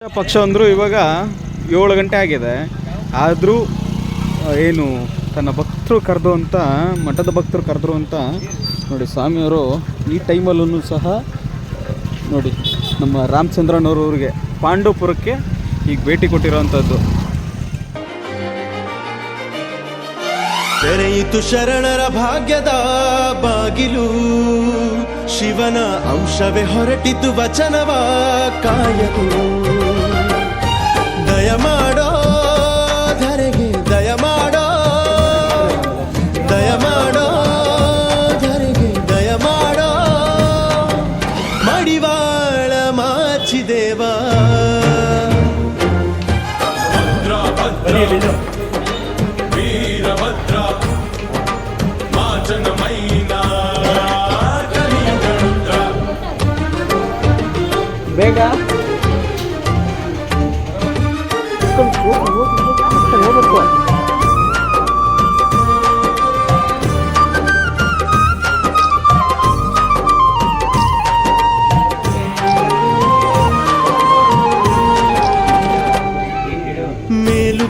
ಪಕ್ಷ ಅಂದರೂ ಇವಾಗ ಏಳು ಗಂಟೆ ಆಗಿದೆ. ಆದರೂ ಏನು ತನ್ನ ಭಕ್ತರು ಕರೆದು ಅಂತ, ಮಠದ ಭಕ್ತರು ಕರೆದ್ರು ಅಂತ, ನೋಡಿ ಸ್ವಾಮಿಯವರು ಈ ಟೈಮಲ್ಲೂ ಸಹ, ನೋಡಿ ನಮ್ಮ ರಾಮಚಂದ್ರನವ್ರವ್ರಿಗೆ ಪಾಂಡವಪುರಕ್ಕೆ ಈಗ ಭೇಟಿ ಕೊಟ್ಟಿರೋವಂಥದ್ದು. ತೆರೆಯಿತು ಶರಣರ ಭಾಗ್ಯದ ಬಾಗಿಲು, ಶಿವನ ಅಂಶವೇ ಹೊರಟಿತು ವಚನವ ಕಾಯಲು ದಯ ಮಾಡೋ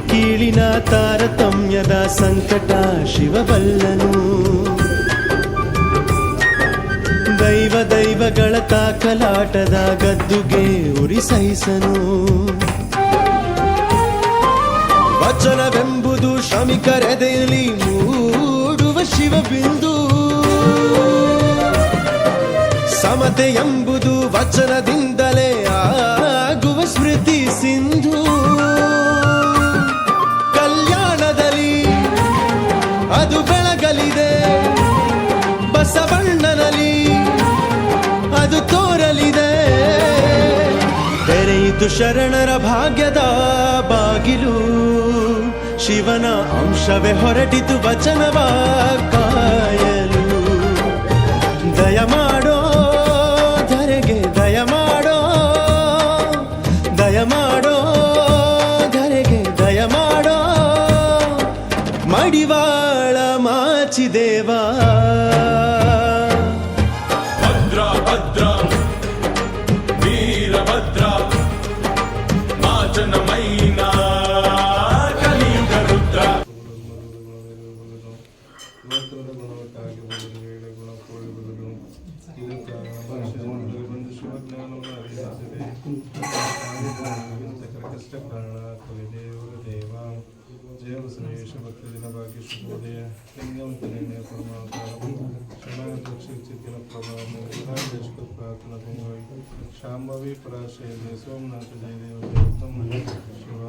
ಕೀಳಿನ ತಾರತಮ್ಯದ ಸಂಕಟ ಶಿವಬಲ್ಲನು. ದೈವ ದೈವಗಳ ತಾಕಲಾಟದ ಗದ್ದುಗೆ ಉರಿ ಶ್ರಮಿಕರೆದೆಯಲ್ಲಿ ಮೂಡುವ ಶಿವಬಿಂದು. ಸಮತೆ ಎಂಬುದು ವಚನದಿಂದಲೇ ಆಗುವ ಸ್ಮೃತಿ ಸಿಂಧು. ಕಲ್ಯಾಣದಲ್ಲಿ ಅದು ಬೆಳಗಲಿದೆ. ಬಸವಣ್ಣನಲ್ಲಿ ಅದು ತೋರಲಿದೆ. ತೆರೆಯಿತು ಶರಣರ ಭಾಗ್ಯದ ಬಾಗಿಲು. ಶಿವನ ಅಂಶವೇ ಹೊರಟಿತು ವಚನವ ಸಕಲ ಕಷ್ಟ ಕಾರಣ ಕವಿ ದೇವರ ದೇವ ಜಯ ಬಸವೇಶ ಭಕ್ತ ದಿನ ಭಾಗ್ಯ ಶುಭೋದಯ ಲಿಂಗಂ ತನೇನ ಪರಮಾತ್ಮ ಶರಣಾಗತ ಚಿತ್ತಿನ ಪ್ರಭಾವ ದೇಶಕ ಪ್ರಾರ್ಥನಾ ಶಾಂಭವಿ ಪರಾಶಯ ಸೋಮನಾಥ ಜಯ ದೇವ ದೇವತಂ ಶಿವ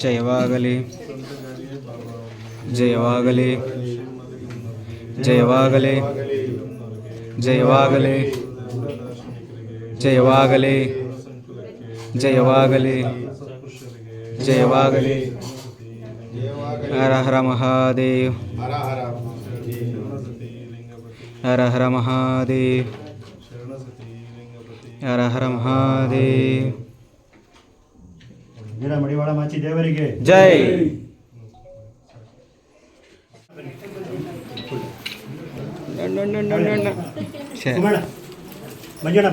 ಜಯವಾಗಲಿ ಜಯವಾಗಲಿ ಜಯವಾಗಲಿ ಜಯವಾಗಲಿ ಜಯವಾಗಲಿ ಜಯವಾಗಲಿ ಜಯವಾಗಲಿ ಹರ ಹರ ಮಹಾದೇವ್ ಹರ ಹರ ಮಹಾದೇವ್ ಹರ ಹರ ಮಹಾದೇವ್ ವೀರ ಮಡಿವಾಳ ಮಾಚಿ ದೇವರಿಗೆ ಜೈ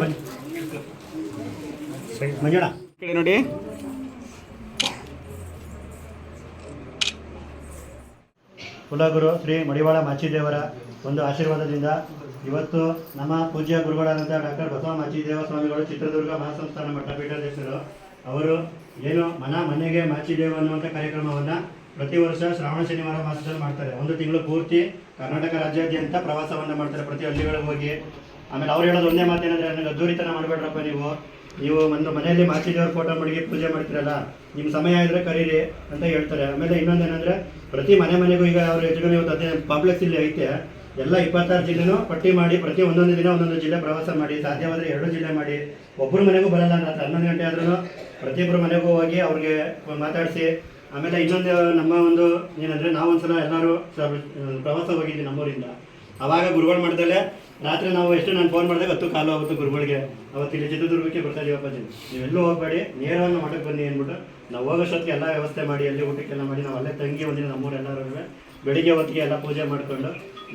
ಬನ್ನಿ. ಕಡೆ ನೋಡಿ. ಕುಲಗುರು ಶ್ರೀ ಮಡಿವಾಳ ಮಾಚಿದೇವರ ಒಂದು ಆಶೀರ್ವಾದದಿಂದ ಇವತ್ತು ನಮ್ಮ ಪೂಜ್ಯ ಗುರುಗಳಾದಂಥ ಡಾಕ್ಟರ್ ಬಸವ ಮಾಚಿದೇವ ಸ್ವಾಮಿಗಳು ಚಿತ್ರದುರ್ಗ ಮಹಾಸಂಸ್ಥಾನ ಮಠಪೀಠಾಧ್ಯಕ್ಷರು ಅವರು ಏನು ಮನ ಮನೆಗೆ ಮಾಚಿದೇವ ಅನ್ನುವಂಥ ಕಾರ್ಯಕ್ರಮವನ್ನು ಪ್ರತಿ ವರ್ಷ ಶ್ರಾವಣ ಶನಿವಾರ ಮಾಸದಲ್ಲಿ ಮಾಡ್ತಾರೆ. ಒಂದು ತಿಂಗಳು ಪೂರ್ತಿ ಕರ್ನಾಟಕ ರಾಜ್ಯಾದ್ಯಂತ ಪ್ರವಾಸವನ್ನು ಮಾಡ್ತಾರೆ ಪ್ರತಿ ಹಳ್ಳಿಗಳಿಗೆ ಹೋಗಿ. ಆಮೇಲೆ ಅವ್ರು ಹೇಳೋದು ಒಂದೇ ಮಾತೇನಂದ್ರೆ, ನನಗೆ ಅದ್ದೂರಿತನ ಮಾಡಬೇಡ್ರಪ್ಪ ನೀವು. ನೀವು ಒಂದು ಮನೆಯಲ್ಲಿ ಮಾಚಿದೇವ್ರ ಫೋಟೋ ಮಡಿಗೆ ಪೂಜೆ ಮಾಡ್ತೀರಲ್ಲ ನಿಮ್ಮ ಸಮಯ ಇದ್ರೆ ಕರೀರಿ ಅಂತ ಹೇಳ್ತಾರೆ. ಆಮೇಲೆ ಇನ್ನೊಂದೇನಂದ್ರೆ, ಪ್ರತಿ ಮನೆ ಮನೆಗೂ ಈಗ ಅವರು ಕಮ್ಮಿ ಇವತ್ತು ಕಾಂಪ್ಲೆಕ್ಸ್ ಇಲ್ಲಿ ಐತೆ. ಎಲ್ಲ ಇಪ್ಪತ್ತಾರು ಜಿಲ್ಲೆನೂ ಪಟ್ಟಿ ಮಾಡಿ, ಪ್ರತಿ ಒಂದೊಂದು ದಿನ ಒಂದೊಂದು ಜಿಲ್ಲೆ ಪ್ರವಾಸ ಮಾಡಿ, ಸಾಧ್ಯವಾದರೆ ಎರಡು ಜಿಲ್ಲೆ ಮಾಡಿ. ಒಬ್ಬರು ಮನೆಗೂ ಬರಲ್ಲ ಅಂತ ಹನ್ನೊಂದು ಗಂಟೆ ಆದ್ರೂ ಪ್ರತಿಯೊಬ್ಬರು ಮನೆಗೂ ಹೋಗಿ ಅವ್ರಿಗೆ ಮಾತಾಡಿಸಿ ಆಮೇಲೆ ಇನ್ನೊಂದು, ನಮ್ಮ ಒಂದು ಏನಂದ್ರೆ ನಾವೊಂದ್ಸಲ ಎಲ್ಲರೂ ಸ- ಪ್ರವಾಸ ಹೋಗಿದ್ವಿ ನಮ್ಮೂರಿಂದ. ಅವಾಗ ಗುರುಗಳು ಮಾಡ್ದಲೆ ರಾತ್ರಿ ನಾವು ಎಷ್ಟು ನಾನು ಫೋನ್ ಮಾಡಿದಾಗ ಹತ್ತು ಕಾಲು ಆಗುತ್ತೆ ಗುರುಗಳಿಗೆ. ಅವತ್ತು ಇಲ್ಲಿ ಚಿತ್ರದುರ್ಗಕ್ಕೆ ಬರ್ತಾ ಇದೀವಿ ಅಪ್ಪಾಜಿ. ನೀವೆಲ್ಲೂ ಹೋಗಬೇಡಿ, ನೇರವಾಗಿ ಮಠಕ್ಕೆ ಬನ್ನಿ ಅಂದ್ಬಿಟ್ಟು, ನಾವು ಹೋಗೋಷ್ಟೊತ್ತಿಗೆ ಎಲ್ಲ ವ್ಯವಸ್ಥೆ ಮಾಡಿ, ಅಲ್ಲಿ ಊಟಕ್ಕೆಲ್ಲ ಮಾಡಿ, ನಾವು ಅಲ್ಲೇ ತಂಗಿ ಒಂದಿನ ನಮ್ಮೂರು ಎಲ್ಲರೂ ಬೆಳಿಗ್ಗೆ ಹೊತ್ತಿಗೆ ಎಲ್ಲ ಪೂಜೆ ಮಾಡಿಕೊಂಡು,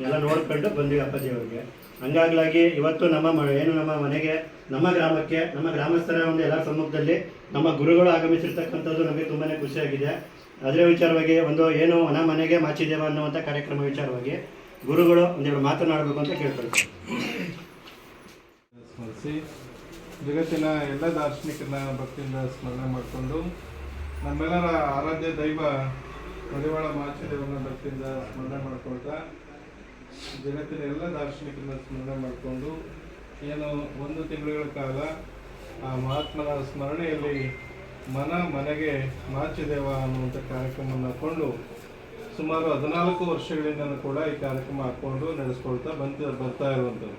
ಎಲ್ಲ ನೋಡ್ಕೊಂಡು ಬಂದ್ವಿ ಅಪ್ಪಾಜಿ ಅವ್ರಿಗೆ. ಹಂಗಾಗ್ಲಾಗಿ ಇವತ್ತು ನಮ್ಮ ಏನು ನಮ್ಮ ಮನೆಗೆ, ನಮ್ಮ ಗ್ರಾಮಕ್ಕೆ, ನಮ್ಮ ಗ್ರಾಮಸ್ಥರ ಒಂದು ಎಲ್ಲ ಸಮ್ಮುಖದಲ್ಲಿ ನಮ್ಮ ಗುರುಗಳು ಆಗಮಿಸಿರ್ತಕ್ಕಂಥದ್ದು ನಮಗೆ ತುಂಬಾ ಖುಷಿಯಾಗಿದೆ. ಅದರ ವಿಚಾರವಾಗಿ ಒಂದು ಏನು ಹೊನ ಮನೆಗೆ ಮಾಚಿದೇವ ಅನ್ನುವಂಥ ಕಾರ್ಯಕ್ರಮ ವಿಚಾರವಾಗಿ ಗುರುಗಳು ಒಂದೆರಡು ಮಾತನಾಡಬೇಕು ಅಂತ ಕೇಳ್ಕೊಳ್ತೀವಿ ಸ್ಮರಿಸಿ, ಜಗತ್ತಿನ ಎಲ್ಲ ದಾರ್ಶನಿಕರನ್ನ ಭಕ್ತಿಯಿಂದ ಸ್ಮರಣೆ ಮಾಡಿಕೊಂಡು ನಮ್ಮೆಲ್ಲರ ಆರಾಧ್ಯ ದೈವ ಮರಿವಾಳ ಮಾಚಿದೇವನ ಭಕ್ತಿಯಿಂದ ಸ್ಮರಣೆ ಮಾಡ್ಕೊಳ್ತಾ ಜಗತ್ತಿನ ಎಲ್ಲ ದಾರ್ಶನಿಕರನ್ನ ಸ್ಮರಣೆ ಮಾಡಿಕೊಂಡು ಏನು ಒಂದು ತಿಂಗಳ ಕಾಲ ಆ ಮಹಾತ್ಮನ ಸ್ಮರಣೆಯಲ್ಲಿ ಮನ ಮನೆಗೆ ಮಾಚಿದೇವ ಅನ್ನುವಂಥ ಕಾರ್ಯಕ್ರಮವನ್ನು ಹಾಕ್ಕೊಂಡು ಸುಮಾರು ಹದಿನಾಲ್ಕು ವರ್ಷಗಳಿಂದ ಕೂಡ ಈ ಕಾರ್ಯಕ್ರಮ ಹಾಕ್ಕೊಂಡು ನಡೆಸ್ಕೊಳ್ತಾ ಬಂತ, ಬರ್ತಾ ಇರುವಂಥದ್ದು.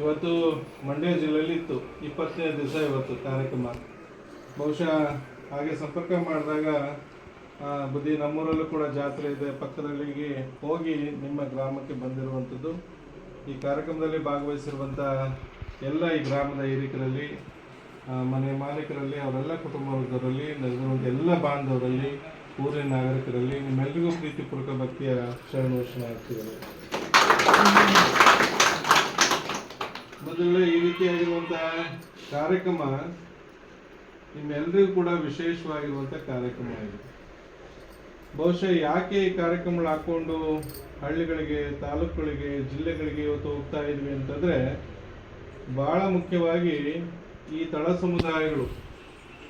ಇವತ್ತು ಮಂಡ್ಯ ಜಿಲ್ಲೆಯಲ್ಲಿ ಇತ್ತು ಇಪ್ಪತ್ತನೇ ದಿವಸ ಇವತ್ತು ಕಾರ್ಯಕ್ರಮ. ಬಹುಶಃ ಹಾಗೆ ಸಂಪರ್ಕ ಮಾಡಿದಾಗ ಬುದ್ಧಿ ನಮ್ಮೂರಲ್ಲೂ ಕೂಡ ಜಾತ್ರೆ ಇದೆ. ಪಕ್ಕದಲ್ಲಿ ಹೋಗಿ ನಿಮ್ಮ ಗ್ರಾಮಕ್ಕೆ ಬಂದಿರುವಂಥದ್ದು. ಈ ಕಾರ್ಯಕ್ರಮದಲ್ಲಿ ಭಾಗವಹಿಸಿರುವಂಥ ಎಲ್ಲ ಈ ಗ್ರಾಮದ ಹಿರಿಕರಲ್ಲಿ ಮನೆ ಮಾಲೀಕರಲ್ಲಿ, ಅವರೆಲ್ಲ ಕುಟುಂಬ ವರ್ಗದಲ್ಲಿ ಎಲ್ಲ ಬಾಂಧವರಲ್ಲಿ, ಊರಿನ ನಾಗರಿಕರಲ್ಲಿ ನಿಮ್ಮೆಲ್ಲರಿಗೂ ಪ್ರೀತಿಪೂರ್ವಕ ಭಕ್ತಿಯ ಶರಣ ವರ್ಷಣ ಆಗ್ತಿದ್ದಾರೆ ಮೊದಲೇ ಈ ರೀತಿಯಾಗಿರುವಂತಹ ಕಾರ್ಯಕ್ರಮ ನಿಮ್ಮೆಲ್ಲರಿಗೂ ಕೂಡ ವಿಶೇಷವಾಗಿರುವಂಥ ಕಾರ್ಯಕ್ರಮ ಇದೆ ಬಹುಶಃ ಯಾಕೆ ಈ ಕಾರ್ಯಕ್ರಮಗಳು ಹಾಕ್ಕೊಂಡು ಹಳ್ಳಿಗಳಿಗೆ, ತಾಲೂಕುಗಳಿಗೆ, ಜಿಲ್ಲೆಗಳಿಗೆ ಇವತ್ತು ಹೋಗ್ತಾ ಇದ್ವಿ ಅಂತಂದರೆ ಭಾಳ ಮುಖ್ಯವಾಗಿ ಈ ತಳ ಸಮುದಾಯಗಳು,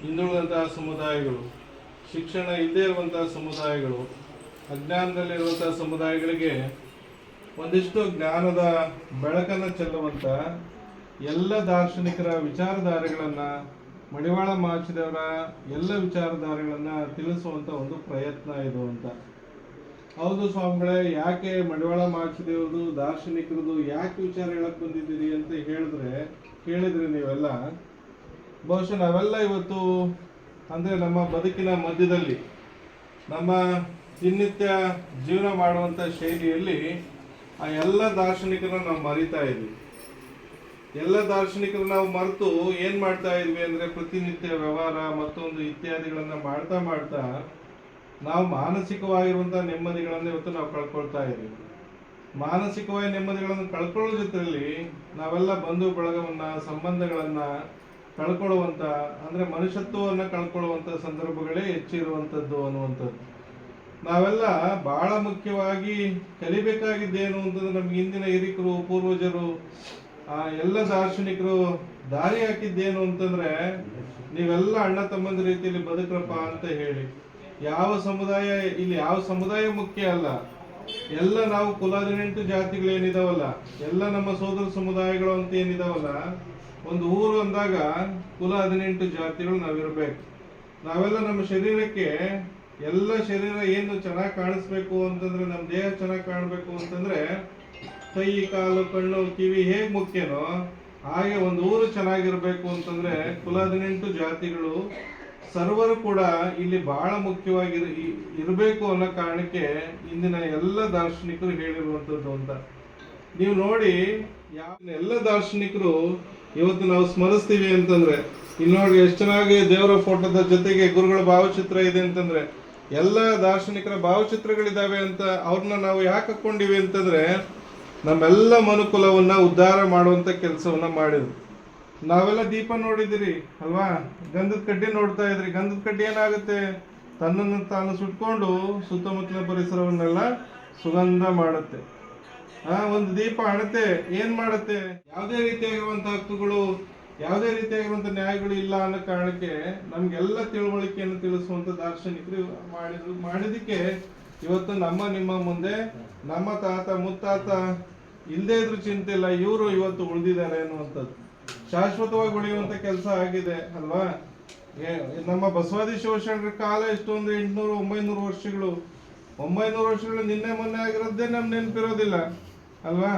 ಹಿಂದುಳಿದಂತಹ ಸಮುದಾಯಗಳು, ಶಿಕ್ಷಣ ಇಲ್ಲದೇ ಇರುವಂತಹ ಸಮುದಾಯಗಳು ಅಜ್ಞಾನದಲ್ಲಿರುವಂತಹ ಸಮುದಾಯಗಳಿಗೆ ಒಂದಿಷ್ಟು ಜ್ಞಾನದ ಬೆಳಕನ್ನು ಚೆಲ್ಲುವಂಥ ಎಲ್ಲ ದಾರ್ಶನಿಕರ ವಿಚಾರಧಾರೆಗಳನ್ನ ಮಡಿವಾಳ ಮಾಚಿದವರ ಎಲ್ಲ ವಿಚಾರಧಾರೆಗಳನ್ನು ತಿಳಿಸುವಂತ ಒಂದು ಪ್ರಯತ್ನ ಇದು ಅಂತ. ಹೌದು ಸ್ವಾಮಿಗಳೇ, ಯಾಕೆ ಮಡಿವಾಳ ಮಹಾಚಿದೇವ್ರದು ದಾರ್ಶನಿಕರದು ಯಾಕೆ ವಿಚಾರ ಹೇಳಕ್ ಬಂದಿದ್ದೀರಿ ಅಂತ ಹೇಳಿದ್ರೆ, ಕೇಳಿದ್ರಿ ನೀವೆಲ್ಲ. ಬಹುಶಃ ನಾವೆಲ್ಲ ಇವತ್ತು ಅಂದ್ರೆ ನಮ್ಮ ಬದುಕಿನ ಮಧ್ಯದಲ್ಲಿ, ನಮ್ಮ ದಿನನಿತ್ಯ ಜೀವನ ಮಾಡುವಂತ ಶೈಲಿಯಲ್ಲಿ ಆ ಎಲ್ಲ ದಾರ್ಶನಿಕರನ್ನ ನಾವು ಮರಿತಾ ಇದ್ವಿ ಎಲ್ಲ ದಾರ್ಶನಿಕರು ನಾವು ಮರೆತು ಏನ್ ಮಾಡ್ತಾ ಇದ್ವಿ ಅಂದ್ರೆ ಪ್ರತಿನಿತ್ಯ ವ್ಯವಹಾರ ಮತ್ತೊಂದು ಇತ್ಯಾದಿಗಳನ್ನ ಮಾಡ್ತಾ ಮಾಡ್ತಾ ನಾವು ಮಾನಸಿಕವಾಗಿರುವಂತಹ ನೆಮ್ಮದಿಗಳನ್ನ ಇವತ್ತು ನಾವು ಕಳ್ಕೊಳ್ತಾ ಇದ್ದೀವಿ. ಮಾನಸಿಕವಾಗಿ ನೆಮ್ಮದಿಗಳನ್ನು ಕಳ್ಕೊಳ್ಳೋ ಜೊತೆಯಲ್ಲಿ ನಾವೆಲ್ಲ ಬಂಧು ಬಳಗವನ್ನ, ಸಂಬಂಧಗಳನ್ನ ಕಳ್ಕೊಳ್ಳುವಂತ, ಅಂದ್ರೆ ಮನುಷ್ಯತ್ವವನ್ನ ಕಳ್ಕೊಳ್ಳುವಂತ ಸಂದರ್ಭಗಳೇ ಹೆಚ್ಚಿರುವಂತದ್ದು ಅನ್ನುವಂಥದ್ದು. ನಾವೆಲ್ಲ ಬಹಳ ಮುಖ್ಯವಾಗಿ ಕಲಿಬೇಕಾಗಿದ್ದೇನು ಅಂತಂದ್ರೆ ನಮ್ಗೆ ಹಿಂದಿನ ಹಿರಿಕರು, ಪೂರ್ವಜರು ಆ ಎಲ್ಲ ದಾರ್ಶನಿಕರು ದಾರಿ ಹಾಕಿದ್ದೇನು ಅಂತಂದ್ರೆ ನೀವೆಲ್ಲ ಅಣ್ಣ ತಮ್ಮಂದ ರೀತಿಯಲ್ಲಿ ಬದುಕ್ರಪ್ಪ ಅಂತ ಹೇಳಿ. ಯಾವ ಸಮುದಾಯ, ಇಲ್ಲಿ ಯಾವ ಸಮುದಾಯ ಮುಖ್ಯ ಅಲ್ಲ. ಎಲ್ಲ ನಾವು ಕುಲ ಹದಿನೆಂಟು ಜಾತಿಗಳು ಏನಿದಾವಲ್ಲ ಎಲ್ಲ ನಮ್ಮ ಸೋದರ ಸಮುದಾಯಗಳು ಅಂತ ಏನಿದಾವಲ್ಲ, ಒಂದು ಊರು ಅಂದಾಗ ಕುಲ ಹದಿನೆಂಟು ಜಾತಿಗಳು ನಾವಿರ್ಬೇಕು. ನಾವೆಲ್ಲ ನಮ್ಮ ಶರೀರಕ್ಕೆ ಎಲ್ಲ ಶರೀರ ಏನು ಚೆನ್ನಾಗಿ ಕಾಣಿಸ್ಬೇಕು ಅಂತಂದ್ರೆ, ನಮ್ಮ ದೇಹ ಚೆನ್ನಾಗಿ ಕಾಣಬೇಕು ಅಂತಂದ್ರೆ ಕೈ, ಕಾಲು, ಕಣ್ಣು, ಕಿವಿ ಹೇಗೆ ಮುಖ್ಯನೋ ಹಾಗೆ ಒಂದು ಊರು ಚೆನ್ನಾಗಿರಬೇಕು ಅಂತಂದ್ರೆ ಕುಲ ಹದಿನೆಂಟು ಜಾತಿಗಳು, ಸರ್ವರು ಕೂಡ ಇಲ್ಲಿ ಬಹಳ ಮುಖ್ಯವಾಗಿ ಇರಬೇಕು ಅನ್ನೋ ಕಾರಣಕ್ಕೆ ಇಂದಿನ ಎಲ್ಲ ದಾರ್ಶನಿಕರು ಹೇಳಿರುವಂತದ್ದು ಅಂತ. ನೀವು ನೋಡಿ ಯಾವ ಎಲ್ಲ ದಾರ್ಶನಿಕರು ಇವತ್ತು ನಾವು ಸ್ಮರಿಸ್ತೀವಿ ಅಂತಂದ್ರೆ ಇಲ್ಲಿ ನೋಡಿ ಎಷ್ಟು ಚೆನ್ನಾಗಿ ದೇವರ ಫೋಟೋದ ಜೊತೆಗೆ ಗುರುಗಳ ಭಾವಚಿತ್ರ ಇದೆ ಅಂತಂದ್ರೆ, ಎಲ್ಲ ದಾರ್ಶನಿಕರ ಭಾವಚಿತ್ರಗಳಿದ್ದಾವೆ ಅಂತ ಅವ್ರನ್ನ ನಾವು ಯಾಕೆ ಹಾಕೊಂಡಿವಿ ಅಂತಂದ್ರೆ ನಮ್ಮೆಲ್ಲ ಮನುಕುಲವನ್ನ ಉದ್ಧಾರ ಮಾಡುವಂತ ಕೆಲಸವನ್ನ ಮಾಡಿದ್ರು. ನಾವೆಲ್ಲ ದೀಪ ನೋಡಿದಿರಿ ಅಲ್ವಾ? ಗಂಧದ ಕಡ್ಡಿ ನೋಡ್ತಾ ಇದ್ರಿ. ಗಂಧದ ಕಡ್ಡಿ ಏನಾಗುತ್ತೆ? ತನ್ನನ್ನು ತಾನು ಸುಟ್ಕೊಂಡು ಸುತ್ತಮುತ್ತಲಿನ ಪರಿಸರವನ್ನೆಲ್ಲ ಸುಗಂಧ ಮಾಡುತ್ತೆ. ಆ, ಒಂದು ದೀಪ ಅಣತೆ ಏನು ಮಾಡುತ್ತೆ? ಯಾವುದೇ ರೀತಿಯಾಗಿರುವಂಥ ಹಕ್ಕುಗಳು, ಯಾವುದೇ ರೀತಿಯಾಗಿರುವಂಥ ನ್ಯಾಯಗಳು ಇಲ್ಲ ಅನ್ನೋ ಕಾರಣಕ್ಕೆ ನಮ್ಗೆಲ್ಲ ತಿಳುವಳಿಕೆಯನ್ನು ತಿಳಿಸುವಂತ ದಾರ್ಶನಿಕರು ಮಾಡಿದ್ರು ಮಾಡಿದಕ್ಕೆ ಇವತ್ತು ನಮ್ಮ ನಿಮ್ಮ ಮುಂದೆ, ನಮ್ಮ ತಾತ, ಮುತ್ತಾತ ಇಲ್ಲದೇ ಇದ್ರು ಚಿಂತೆ ಇಲ್ಲ, ಇವರು ಇವತ್ತು ಉಳಿದಿದ್ದಾರೆ ಅನ್ನುವಂಥದ್ದು. ಶಾಶ್ವತವಾಗಿ ಉಳಿಯುವಂತ ಕೆಲಸ ಆಗಿದೆ, ಅಲ್ವಾ? ನಮ್ಮ ಬಸವಾದಿ ಶಿವಶರಣರ ಕಾಲ ಎಷ್ಟು ಅಂದ್ರೆ ಎಂಟ್ನೂರು, ಒಂಬೈನೂರು ವರ್ಷಗಳು. ಒಂಬೈನೂರು ವರ್ಷಗಳು ನಿನ್ನೆ, ಮೊನ್ನೆ ಆಗಿರೋದೇ ನಮ್ಮ ನೆನಪಿರೋದಿಲ್ಲ, ಅಲ್ವಾ?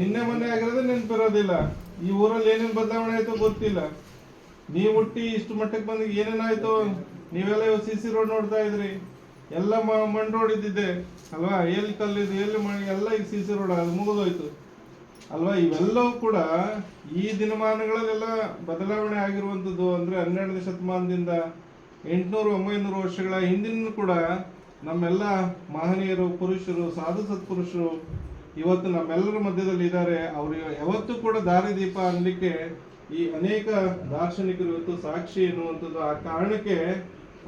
ನಿನ್ನೆ, ಮೊನ್ನೆ ಆಗಿರೋದೇ ನೆನಪಿರೋದಿಲ್ಲ. ಈ ಊರಲ್ಲಿ ಏನೇನ್ ಬದಲಾವಣೆ ಆಯಿತು ಗೊತ್ತಿಲ್ಲ. ನೀವು ಹುಟ್ಟಿ ಇಷ್ಟು ಮಟ್ಟಕ್ಕೆ ಬಂದ ಏನೇನಾಯ್ತು, ನೀವೆಲ್ಲ ಸಿ ಸಿ ರೋಡ್ ನೋಡ್ತಾ ಇದ್ರಿ. ಎಲ್ಲ ಮಣ್ಣ್ ರೋಡ್ ಅಲ್ವಾ? ಎಲ್ಲಿ ಕಲ್ಲಿದೆ ಎಲ್ಲಿ ಮಣ್ಣು ಎಲ್ಲ ಈಗ ಸಿ ಸಿ ರೋಡ್ ಅದು ಮುಗಿದೋಯ್ತು. ಅಲ್ವಾ? ಇವೆಲ್ಲವೂ ಕೂಡ ಈ ದಿನಮಾನಗಳಲ್ಲೆಲ್ಲ ಬದಲಾವಣೆ ಆಗಿರುವಂಥದ್ದು ಅಂದ್ರೆ ಹನ್ನೆರಡನೇ ಶತಮಾನದಿಂದ ಎಂಟುನೂರು, ಒಂಬೈನೂರು ವರ್ಷಗಳ ಹಿಂದಿನ ಕೂಡ ನಮ್ಮೆಲ್ಲ ಮಹನೀಯರು, ಪುರುಷರು, ಸಾಧು ಸತ್ಪುರುಷರು ಇವತ್ತು ನಮ್ಮೆಲ್ಲರ ಮಧ್ಯದಲ್ಲಿ ಇದ್ದಾರೆ. ಅವರು ಯಾವತ್ತೂ ಕೂಡ ದಾರಿದೀಪ ಅನ್ನಲಿಕ್ಕೆ ಈ ಅನೇಕ ದಾರ್ಶನಿಕರು ಇವತ್ತು ಸಾಕ್ಷಿ ಎನ್ನುವಂಥದ್ದು ಆ ಕಾರಣಕ್ಕೆ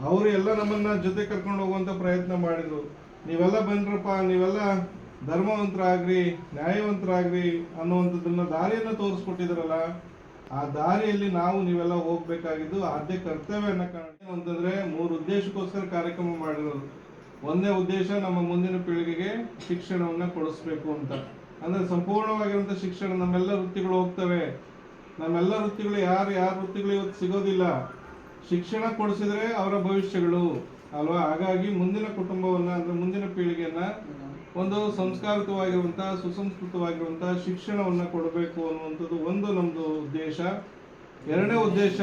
ಅವರು ಎಲ್ಲ ನಮ್ಮನ್ನ ಜೊತೆ ಕರ್ಕೊಂಡು ಹೋಗುವಂತ ಪ್ರಯತ್ನ ಮಾಡಿದ್ರು. ನೀವೆಲ್ಲ ಬಂದ್ರಪ್ಪ, ನೀವೆಲ್ಲ ಧರ್ಮವಂತರಾಗ್ರಿ, ನ್ಯಾಯವಂತರಾಗ್ರಿ ಅನ್ನುವಂಥದ್ದನ್ನ ದಾರಿಯನ್ನ ತೋರಿಸ್ಕೊಟ್ಟಿದ್ರಲ್ಲ, ಆ ದಾರಿಯಲ್ಲಿ ನಾವು ನೀವೆಲ್ಲ ಹೋಗ್ಬೇಕಾಗಿದ್ದು ಆದ್ಯ ಕರ್ತವ್ಯ ಅನ್ನೋ ಕಾರಣ ಅಂತಂದ್ರೆ ಮೂರು ಉದ್ದೇಶಕ್ಕೋಸ್ಕರ ಕಾರ್ಯಕ್ರಮ ಮಾಡಿರೋದು. ಒಂದೇ ಉದ್ದೇಶ, ನಮ್ಮ ಮುಂದಿನ ಪೀಳಿಗೆಗೆ ಶಿಕ್ಷಣವನ್ನ ಕೊಡಿಸ್ಬೇಕು ಅಂತ. ಅಂದ್ರೆ ಸಂಪೂರ್ಣವಾಗಿರುವಂತ ಶಿಕ್ಷಣ ನಮ್ಮೆಲ್ಲ ವೃತ್ತಿಗಳು ಹೋಗ್ತವೆ. ನಮ್ಮೆಲ್ಲ ವೃತ್ತಿಗಳು ಯಾರು ಯಾರು ವೃತ್ತಿಗಳು ಇವತ್ತು ಸಿಗೋದಿಲ್ಲ. ಶಿಕ್ಷಣ ಕೊಡಿಸಿದ್ರೆ ಅವರ ಭವಿಷ್ಯಗಳು, ಅಲ್ವಾ? ಹಾಗಾಗಿ ಮುಂದಿನ ಕುಟುಂಬವನ್ನ ಅಂದ್ರೆ ಮುಂದಿನ ಪೀಳಿಗೆಯನ್ನ ಒಂದು ಸಂಸ್ಕಾರಿತವಾಗಿರುವಂತಹ ಸುಸಂಸ್ಕೃತವಾಗಿರುವಂತಹ ಶಿಕ್ಷಣವನ್ನ ಕೊಡಬೇಕು ಅನ್ನುವಂಥದ್ದು ಒಂದು ನಮ್ದು ಉದ್ದೇಶ. ಎರಡನೇ ಉದ್ದೇಶ,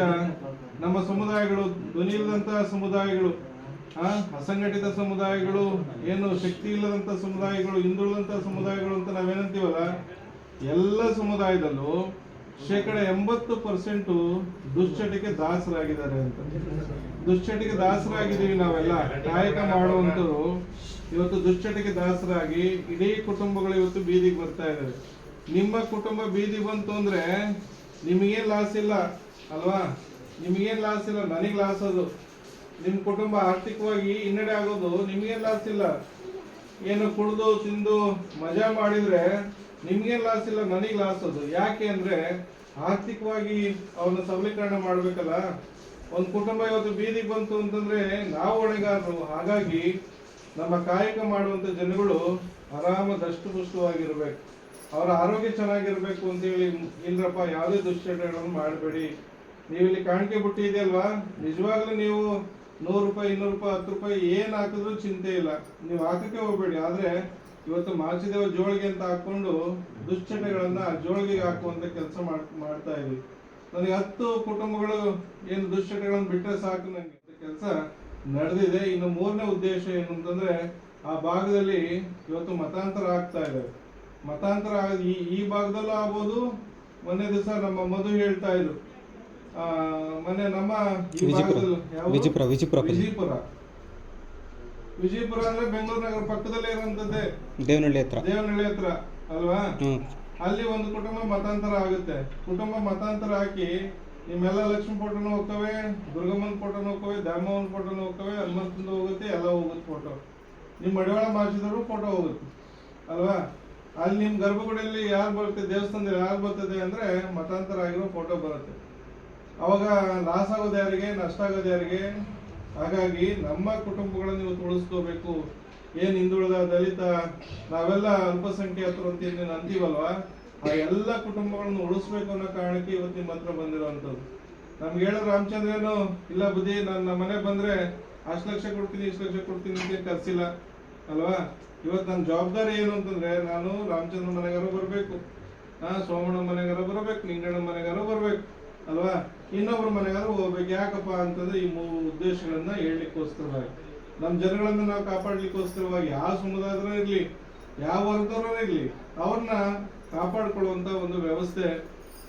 ನಮ್ಮ ಸಮುದಾಯಗಳು, ಧ್ವನಿ ಇಲ್ಲದಂತಹ ಸಮುದಾಯಗಳು, ಆ? ಅಸಂಘಟಿತ ಸಮುದಾಯಗಳು, ಏನು ಶಕ್ತಿ ಇಲ್ಲದಂತ ಸಮುದಾಯಗಳು ಹಿಂದುಳಿದಂತಹ ಸಮುದಾಯಗಳು ಅಂತ ನಾವೇನಂತೀವಲ್ಲ? ಎಲ್ಲ ಸಮುದಾಯದಲ್ಲೂ ಶೇಕಡ ಎಂಬತ್ತು ಪರ್ಸೆಂಟು ದುಶ್ಚಟಕ್ಕೆ ದಾಸರಾಗಿದ್ದಾರೆ ಅಂತ. ದುಶ್ಚಟಕ್ಕೆ ದಾಸರಾಗಿದ್ದೀವಿ ನಾವೆಲ್ಲ. ಕಾಯಕ ಮಾಡುವಂತರು ಇವತ್ತು ದುಶ್ಚಟಕ್ಕೆ ದಾಸರಾಗಿ ಇಡೀ ಕುಟುಂಬಗಳು ಇವತ್ತು ಬೀದಿಗೆ ಬರ್ತಾ ಇದ್ದಾರೆ ನಿಮ್ಮ ಕುಟುಂಬ ಬೀದಿಗೆ ಬಂತು ಅಂದ್ರೆ ನಿಮಗೇನು ಲಾಸ್ ಇಲ್ಲ, ಅಲ್ವಾ? ನಿಮಗೇನು ಲಾಸ್ ಇಲ್ಲ? ನನಗೆ ಲಾಸ್ ಅದು. ನಿಮ್ಮ ಕುಟುಂಬ ಆರ್ಥಿಕವಾಗಿ ಹಿನ್ನಡೆ ಆಗೋದು ನಿಮಗೇನು ಲಾಸ್ ಇಲ್ಲ? ಏನು ಕುಡಿದು, ತಿಂದು, ಮಜಾ ಮಾಡಿದ್ರೆ ನಿಮ್ಗೇನ್ ಲಾಸ್ ಇಲ್ಲ, ನನಗೆ ಲಾಸ್ ಅದು. ಯಾಕೆ ಅಂದರೆ ಆರ್ಥಿಕವಾಗಿ ಅವನ್ನ ಸಬಲೀಕರಣ ಮಾಡಬೇಕಲ್ಲ? ಒಂದು ಕುಟುಂಬ ಇವತ್ತು ಬೀದಿಗೆ ಬಂತು ಅಂತಂದ್ರೆ ನಾವು ಹೊಣೆಗಾರರು. ಹಾಗಾಗಿ ನಮ್ಮ ಕಾಯಕ ಮಾಡುವಂತ ಜನಗಳು ಆರಾಮ ದಷ್ಟಪುಷ್ಟವಾಗಿರ್ಬೇಕು ಅವರ ಆರೋಗ್ಯ ಚೆನ್ನಾಗಿರ್ಬೇಕು ಅಂತ ಹೇಳಿ, ಇಲ್ರಪ್ಪ, ಯಾವುದೇ ದುಶ್ಚಟಗಳನ್ನು ಮಾಡಬೇಡಿ. ನೀವು ಇಲ್ಲಿ ಕಾಣಿಕೆ ಬುಟ್ಟಿ ಇದೆಯಲ್ವಾ? ನಿಜವಾಗ್ಲೂ ನೀವು ನೂರು ರೂಪಾಯಿ, ಇನ್ನೂರು ರೂಪಾಯಿ, ಹತ್ತು ರೂಪಾಯಿ ಏನ್ ಹಾಕಿದ್ರು ಚಿಂತೆ ಇಲ್ಲ. ನೀವು ಹಾಕಕ್ಕೆ ಹೋಗಬೇಡಿ. ಆದ್ರೆ ಇವತ್ತು ಮಾಚಿದೇವ ಜೋಳಿಗೆ ಅಂತ ಹಾಕೊಂಡು ದುಶ್ಚಟಗಳನ್ನ ಜೋಳಿಗೆಗೆ ಹಾಕುವಂತ ಕೆಲಸ ಮಾಡ್ತಾ ಇದ್ವಿ. ನನಗೆ ಹತ್ತು ಕುಟುಂಬಗಳು ಏನು ದುಶ್ಚಟಗಳನ್ನ ಬಿಟ್ಟರೆ ಸಾಕು ನನಗೆ ಕೆಲಸ ನಡೆದಿದೆ. ಇನ್ನು ಮೂರನೇ ಉದ್ದೇಶ ಏನು ಅಂತಂದ್ರೆ ಆ ಭಾಗದಲ್ಲಿ ಇವತ್ತು ಮತಾಂತರ ಆಗ್ತಾ ಇದೆ. ಮತಾಂತರ ಆಗ- ಈ ಈ ಭಾಗದಲ್ಲೂ ಆಗ್ಬೋದು. ಮೊನ್ನೆ ದಿವಸ ನಮ್ಮ ಮಧು ಹೇಳ್ತಾ ಇದ್ರು. ಆ ಮೊನ್ನೆ ನಮ್ಮ ಈ ವಿಜಯಪುರ. ಭಾಗದಲ್ಲಿ ವಿಜಯಪುರ, ವಿಜಯಪುರ. ಅಂದ್ರೆ ಬೆಂಗಳೂರು ನಗರ ಪಕ್ಕದಲ್ಲೇ ಇರುವಂತದ್ದೇ. ದೇವನಹಳ್ಳಿ ಹತ್ರ. ದೇವನಹಳ್ಳಿ ಹತ್ರ ಅಲ್ವಾ? ಅಲ್ಲಿ ಒಂದು ಕುಟುಂಬ ಮತಾಂತರ ಆಗುತ್ತೆ. ಕುಟುಂಬ ಮತಾಂತರ ಹಾಕಿ ನಿಮ್ಮೆಲ್ಲ ಲಕ್ಷ್ಮಿ ಫೋಟೋನು ಹೋಗ್ತವೆ ದುರ್ಗಮ್ಮನ ಫೋಟೋನು ಹೋಗ್ತವೆ ದ್ಯಾಮವ್ವನ ಫೋಟೋನು ಹೋಗ್ತವೆ ಹನುಮಂತಂದು ಹೋಗುತ್ತೆ ಎಲ್ಲ ಹೋಗುತ್ತೆ ಫೋಟೋ ನಿಮ್ಮ ಮಡಿವಾಳ ಮಾಸಿದವರು ಫೋಟೋ ಹೋಗುತ್ತೆ ಅಲ್ವಾ? ಅಲ್ಲಿ ನಿಮ್ಮ ಗರ್ಭಗುಡಿಯಲ್ಲಿ ಯಾರು ಬರುತ್ತೆ ದೇವಸ್ಥಾನದಲ್ಲಿ ಯಾರು ಬರ್ತದೆ ಅಂದ್ರೆ ಮತಾಂತರ ಆಗಿರೋ ಫೋಟೋ ಬರುತ್ತೆ. ಅವಾಗ ಲಾಸ್ ಆಗೋದು ಯಾರಿಗೆ ನಷ್ಟ ಆಗೋದು ಯಾರಿಗೆ? ಹಾಗಾಗಿ ನಮ್ಮ ಕುಟುಂಬಗಳನ್ನು ಇವತ್ತು ಉಳಿಸ್ಕೋಬೇಕು ಏನ್ ಹಿಂದುಳಿದ ದಲಿತ, ನಾವೆಲ್ಲ ಅಲ್ಪಸಂಖ್ಯಾತರು ಅಂತ ಏನೇನು ಅಂತೀವಲ್ವಾ ಆ ಎಲ್ಲ ಕುಟುಂಬಗಳನ್ನು ಉಳಿಸ್ಬೇಕು ಅನ್ನೋ ಕಾರಣಕ್ಕೆ ಇವತ್ತು ನಿಮ್ಮ ಹತ್ರ ಬಂದಿರೋವಂಥದ್ದು ನಮ್ಗೆ ಹೇಳೋ ರಾಮಚಂದ್ರೇನು ಇಲ್ಲ ಬುದ್ಧಿ, ನಾನು ನಮ್ಮ ಮನೆ ಬಂದ್ರೆ ಅಷ್ಟು ಲಕ್ಷ ಕೊಡ್ತೀನಿ, ಇಷ್ಟು ಲಕ್ಷ ಕೊಡ್ತೀನಿ ಅಂತ ಕರ್ಸಿಲ್ಲ. ಅಲ್ವಾ? ಇವತ್ತು ನನ್ನ ಜವಾಬ್ದಾರಿ ಏನು ಅಂತಂದ್ರೆ ನಾನು ರಾಮಚಂದ್ರ ಮನೆಗಾರು ಬರಬೇಕು. ಹಾ ಸೋಮಣ್ಣ ಮನೆಗಾರ ಬರಬೇಕು, ನಿಂಗಣ್ಣ ಮನೆಗಾರ ಬರಬೇಕು. ಅಲ್ವಾ? ಇನ್ನೊಬ್ರ ಮನೆಗಾದ್ರೂ ಹೋಗ್ಬೇಕು. ಯಾಕಪ್ಪ ಅಂತಂದ್ರೆ ಈ ಮೂರು ಉದ್ದೇಶಗಳನ್ನ ಹೇಳಲಿಕ್ಕೋಸ್ಕರವಾಗಿ. ನಮ್ಮ ಜನಗಳನ್ನ ನಾವು ಕಾಪಾಡ್ಲಿಕ್ಕೋಸ್ಕರವಾಗಿ ಯಾವ ಸಮುದಾಯದ್ರೂ ಇರಲಿ, ಯಾವ ವರ್ಗದವ್ರೂ ಇರಲಿ, ಅವ್ರನ್ನ ಕಾಪಾಡ್ಕೊಳ್ಳುವಂತ ಒಂದು ವ್ಯವಸ್ಥೆ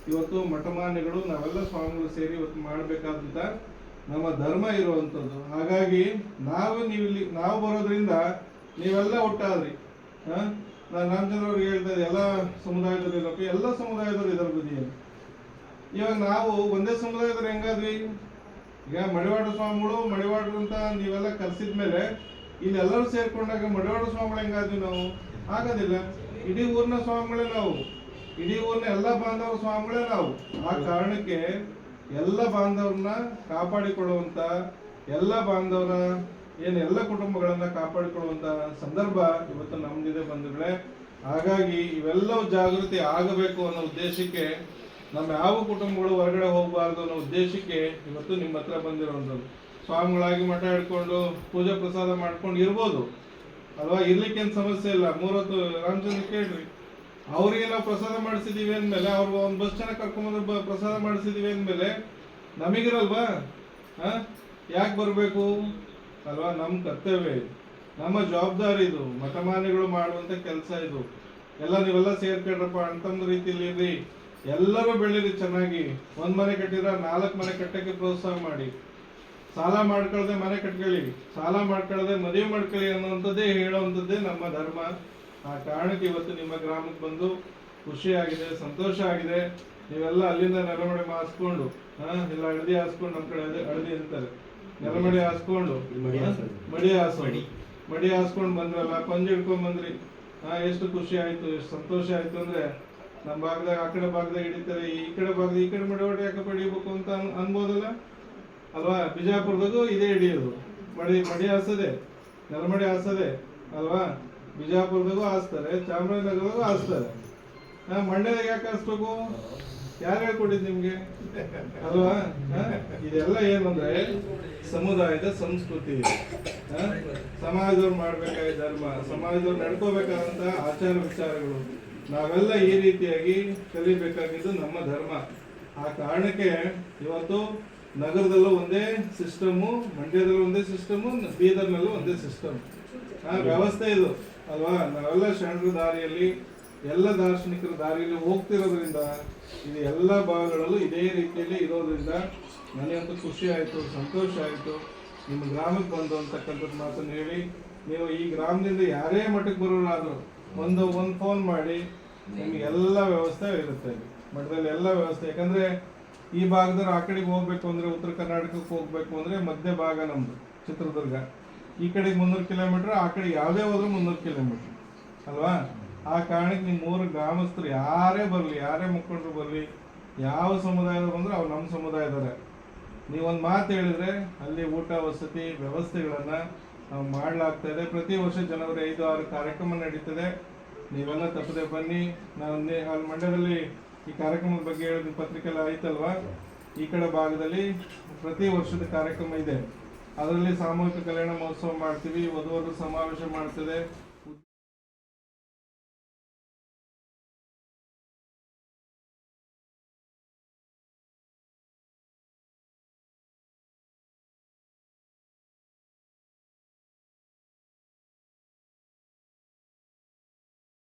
ಇವತ್ತು ಮಠಮಾನ್ಯಗಳು ನಾವೆಲ್ಲ ಸ್ವಾಮಿಗಳು ಸೇರಿ ಇವತ್ತು ಮಾಡಬೇಕಾದಂತ ನಮ್ಮ ಧರ್ಮ ಇರುವಂತದ್ದು ಹಾಗಾಗಿ ನಾವು ನೀವು ಇಲ್ಲಿ ನಾವು ಬರೋದ್ರಿಂದ ನೀವೆಲ್ಲ ಒಟ್ಟಾದ್ರಿ. ಹಾ? ನಾನು ರಾಮಚಂದ್ರ ಅವ್ರಿಗೆ ಹೇಳ್ತಾ ಇದ್ದೆ, ಎಲ್ಲ ಸಮುದಾಯದವ್ರು ಇರಬೇಕು ಎಲ್ಲ ಸಮುದಾಯದವರು ಇದರ ಬದಿಯಲ್ಲಿ ಇವಾಗ ನಾವು ಒಂದೇ ಸಮುದಾಯದವ್ರು ಹೆಂಗಾದ್ವಿ ಈಗ ಮಡಿವಾಡ ಸ್ವಾಮಿಗಳು, ಮಡಿವಾಡ್ರು ಅಂತ ನೀವೆಲ್ಲ ಕರ್ಸಿದ್ಮೇಲೆ ಇಲ್ಲಿ ಎಲ್ಲರೂ ಸೇರ್ಕೊಂಡಾಗ ಮಡಿವಾಡ ಸ್ವಾಮಿಗಳು ಹೆಂಗಾದ್ವಿ ನಾವು? ಆಗೋದಿಲ್ಲ. ಇಡೀ ಊರಿನ ಸ್ವಾಮಿಗಳೇ ನಾವು. ಇಡೀ ಊರಿನ ಎಲ್ಲ ಬಾಂಧವರ ಸ್ವಾಮಿಗಳೇ ನಾವು. ಆ ಕಾರಣಕ್ಕೆ ಎಲ್ಲ ಬಾಂಧವ್ರನ್ನ ಕಾಪಾಡಿಕೊಳ್ಳುವಂತ, ಎಲ್ಲ ಬಾಂಧವರ, ಏನು ಎಲ್ಲ ಕುಟುಂಬಗಳನ್ನ ಕಾಪಾಡಿಕೊಳ್ಳುವಂತ ಸಂದರ್ಭ ಇವತ್ತು ನಮ್ದಿದೆ ಬಂಧುಗಳೇ. ಹಾಗಾಗಿ ಇವೆಲ್ಲವೂ ಜಾಗೃತಿ ಆಗಬೇಕು ಅನ್ನೋ ಉದ್ದೇಶಕ್ಕೆ ನಮ್ಮ ಯಾವ ಕುಟುಂಬಗಳು ಹೊರಗಡೆ ಹೋಗಬಾರ್ದು ಅನ್ನೋ ಉದ್ದೇಶಕ್ಕೆ ಇವತ್ತು ನಿಮ್ಮ ಹತ್ರ ಬಂದಿರುವಂಥದ್ದು. ಸ್ವಾಮಿಗಳಾಗಿ ಮಠ ಹಿಡ್ಕೊಂಡು ಪೂಜೆ ಪ್ರಸಾದ ಮಾಡ್ಕೊಂಡು ಇರ್ಬೋದು. ಅಲ್ವಾ? ಇರ್ಲಿಕ್ಕೇನು ಸಮಸ್ಯೆ ಇಲ್ಲ. ಮೂರತ್ತು ರಾಮಚಂದ್ರ ಕೇಳ್ರಿ. ಅವ್ರಿಗೆ ನಾವು ಪ್ರಸಾದ ಮಾಡಿಸಿದೀವಿ ಅಂದ್ಮೇಲೆ ಅವ್ರಿಗೆ ಒಂದು ಬಸ್ ಜನ ಕರ್ಕೊಂಬಂದು ಪ್ರಸಾದ ಮಾಡಿಸಿದೀವಿ ಅಂದ್ಮೇಲೆ ನಮಗಿರಲ್ವಾ? ಹಾಂ ಯಾಕೆ ಬರಬೇಕು? ಅಲ್ವಾ? ನಮ್ಮ ಕರ್ತವ್ಯ ನಮ್ಮ ಜವಾಬ್ದಾರಿ ಇದು. ಮಠಮಾನಿಗಳು ಮಾಡುವಂತ ಕೆಲಸ ಇದು. ಎಲ್ಲ ನೀವೆಲ್ಲ ಸೇರ್ಕೊಂಡ್ರಪ್ಪ ಅಂತಂದ ರೀತಿಯಲ್ಲಿ ಇರ್ರಿ. ಎಲ್ಲರೂ ಬೆಳೀರಿ ಚೆನ್ನಾಗಿ. ಒಂದ್ ಮನೆ ಕಟ್ಟಿದ್ರೆ ನಾಲ್ಕು ಮನೆ ಕಟ್ಟಕ್ಕೆ ಪ್ರೋತ್ಸಾಹ ಮಾಡಿ. ಸಾಲ ಮಾಡ್ಕೊಳ್ಳದೆ ಮನೆ ಕಟ್ಕೊಳ್ಳಿ. ಸಾಲ ಮಾಡ್ಕೊಳ್ಳದೆ ಮದುವೆ ಮಾಡ್ಕೊಳ್ಳಿ ಅನ್ನುವಂಥದ್ದೇ ಹೇಳುವಂಥದ್ದೇ ನಮ್ಮ ಧರ್ಮ. ಆ ಕಾರಣಕ್ಕೆ ಇವತ್ತು ನಿಮ್ಮ ಗ್ರಾಮಕ್ಕೆ ಬಂದು ಖುಷಿಯಾಗಿದೆ ಸಂತೋಷ ಆಗಿದೆ. ನೀವೆಲ್ಲ ಅಲ್ಲಿಂದ ನೆಲಮಡೆ ಹಾಸ್ಕೊಂಡು ಹಾ ಇಲ್ಲ ಹಳದಿ ಹಾಸ್ಕೊಂಡು ನಮ್ಮ ಕಡೆ ಹಳದಿ- ಇರ್ತಾರೆ ಅಂತಾರೆ. ನೆಲಮಡಿ ಹಾಸ್ಕೊಂಡು ಮಡಿ ಹಾಸ್ಕೊಂಡು. ಮಡಿ ಹಾಸ್ಕೊಂಡು ಬಂದ್ರಲ್ಲ ಪಂಜಿ ಹಿಡ್ಕೊಂಡ್ ಬಂದ್ರಿ. ಹಾ ಎಷ್ಟು ಖುಷಿ ಆಯ್ತು ಎಷ್ಟು ಸಂತೋಷ ಆಯ್ತು ಅಂದ್ರೆ ನಮ್ಮ ಭಾಗದಾಗ, ಆ ಕಡೆ ಭಾಗದಾಗ ಹಿಡಿತಾರೆ, ಈ ಕಡೆ ಭಾಗದ, ಈ ಕಡೆ ಮಡಿ ಹೊಡೆ ಯಾಕಪ್ಪ ಹಿಡಿಬೇಕು ಅಂತ ಅನ್- ಅನ್ಬೋದಲ್ಲ? ಅಲ್ವಾ? ಬಿಜಾಪುರದಾಗೂ ಇದೇ ಹಿಡಿಯೋದು. ಮಡಿ ಮಡಿ ಹಾಸದೆ. ನೆಲಮಡಿ ಹಾಸದೆ. ಅಲ್ವಾ? ಬಿಜಾಪುರದಾಗೂ ಆಸ್ತಾರೆ ಚಾಮರಾಜನಗರದಾಗೂ ಆಸ್ತಾರೆ ಹಾ ಮಂಡ್ಯದಾಗ ಯಾಕೆ ಹಾಸ್ಬೇಕು? ಯಾರು ಹೇಳ್ಕೊಟ್ಟಿದ್ ನಿಮ್ಗೆ? ಅಲ್ವಾ? ಇದೆಲ್ಲ ಏನಂದ್ರೆ ಸಮುದಾಯದ ಸಂಸ್ಕೃತಿ? ಸಮಾಜದವ್ರು ಮಾಡ್ಬೇಕಾದ ಧರ್ಮ, ಸಮಾಜದವ್ರು ನಡ್ಕೋಬೇಕಾದಂತ ಆಚಾರ ವಿಚಾರಗಳು. ನಾವೆಲ್ಲ ಈ ರೀತಿಯಾಗಿ ಕಲಿಬೇಕಾಗಿದ್ದು ನಮ್ಮ ಧರ್ಮ. ಆ ಕಾರಣಕ್ಕೆ ಇವತ್ತು ನಗರದಲ್ಲೂ ಒಂದೇ ಸಿಸ್ಟಮು, ಮಂಡ್ಯದಲ್ಲೂ ಒಂದೇ ಸಿಸ್ಟಮು, ಬೀದರ್ನಲ್ಲೂ ಒಂದೇ ಸಿಸ್ಟಮ್. ಆ ವ್ಯವಸ್ಥೆ ಇದು, ಅಲ್ವಾ? ನಾವೆಲ್ಲ ಶರಣರ ದಾರಿಯಲ್ಲಿ, ಎಲ್ಲ ದಾರ್ಶನಿಕರ ದಾರಿಯಲ್ಲಿ ಹೋಗ್ತಿರೋದ್ರಿಂದ, ಇದು ಎಲ್ಲ ಭಾಗಗಳಲ್ಲೂ ಇದೇ ರೀತಿಯಲ್ಲಿ ಇರೋದ್ರಿಂದ ನನಗಂತೂ ಖುಷಿ ಆಯಿತು, ಸಂತೋಷ ಆಯಿತು. ನಿಮ್ಮ ಗ್ರಾಮಕ್ಕೆ ಬಂದು ಅಂತಕ್ಕಂಥದ್ದು ಮಾತನ್ನು ಹೇಳಿ, ನೀವು ಈ ಗ್ರಾಮದಿಂದ ಯಾರೇ ಮಠಕ್ಕೆ ಬರೋರಾದ್ರು ಒಂದು ಒಂದು ಫೋನ್ ಮಾಡಿ ನಿಮ್ಗೆ ಎಲ್ಲ ವ್ಯವಸ್ಥೆ ಇರುತ್ತೆ ಇಲ್ಲಿ. ಮಠದಲ್ಲಿ ಎಲ್ಲ ವ್ಯವಸ್ಥೆ. ಯಾಕಂದ್ರೆ ಈ ಭಾಗದವ್ರು ಆ ಕಡೆಗೆ ಹೋಗ್ಬೇಕು ಅಂದ್ರೆ ಉತ್ತರ ಕರ್ನಾಟಕಕ್ಕೆ ಹೋಗ್ಬೇಕು ಅಂದ್ರೆ ಮಧ್ಯ ಭಾಗ ನಮ್ಮದು ಚಿತ್ರದುರ್ಗ. ಈ ಕಡೆಗೆ ಮುನ್ನೂರು ಕಿಲೋಮೀಟರ್, ಆ ಕಡೆ ಯಾವುದೇ ಹೋದ್ರೂ ಮುನ್ನೂರು ಕಿಲೋಮೀಟರ್. ಅಲ್ವಾ? ಆ ಕಾರಣಕ್ಕೆ ನಿಮ್ಮ ಮೂರು ಗ್ರಾಮಸ್ಥರು ಯಾರೇ ಬರಲಿ, ಯಾರೇ ಮುಖಂಡರು ಬರಲಿ, ಯಾವ ಸಮುದಾಯದವ್ರು ಬಂದ್ರೆ ಅವ್ರು ನಮ್ಮ ಸಮುದಾಯದವರೇ. ನೀವೊಂದು ಮಾತು ಹೇಳಿದ್ರೆ ಅಲ್ಲಿ ಊಟ, ವಸತಿ, ವ್ಯವಸ್ಥೆಗಳನ್ನ ನಾವು ಮಾಡಲಾಗ್ತಾ ಇದೆ ಪ್ರತಿ ವರ್ಷ ಜನವರಿ ಐದು ಆರು ಕಾರ್ಯಕ್ರಮ ನಡೀತದೆ. ನೀವೆಲ್ಲ ತಪ್ಪದೆ ಬನ್ನಿ. ನಾವು ಅಲ್ಲಿ ಮಂಡ್ಯದಲ್ಲಿ ಈ ಕಾರ್ಯಕ್ರಮದ ಬಗ್ಗೆ ಹೇಳಿದ ಪತ್ರಿಕೆಲ್ಲ ಆಯ್ತಲ್ವಾ? ಈ ಕಡೆ ಭಾಗದಲ್ಲಿ ಪ್ರತಿ ವರ್ಷದ ಕಾರ್ಯಕ್ರಮ ಇದೆ. ಅದರಲ್ಲಿ ಸಾಮೂಹಿಕ ಕಲ್ಯಾಣ ಮಹೋತ್ಸವ ಮಾಡ್ತೀವಿ. ವಧುವರು ಸಮಾವೇಶ ಮಾಡ್ತದೆ.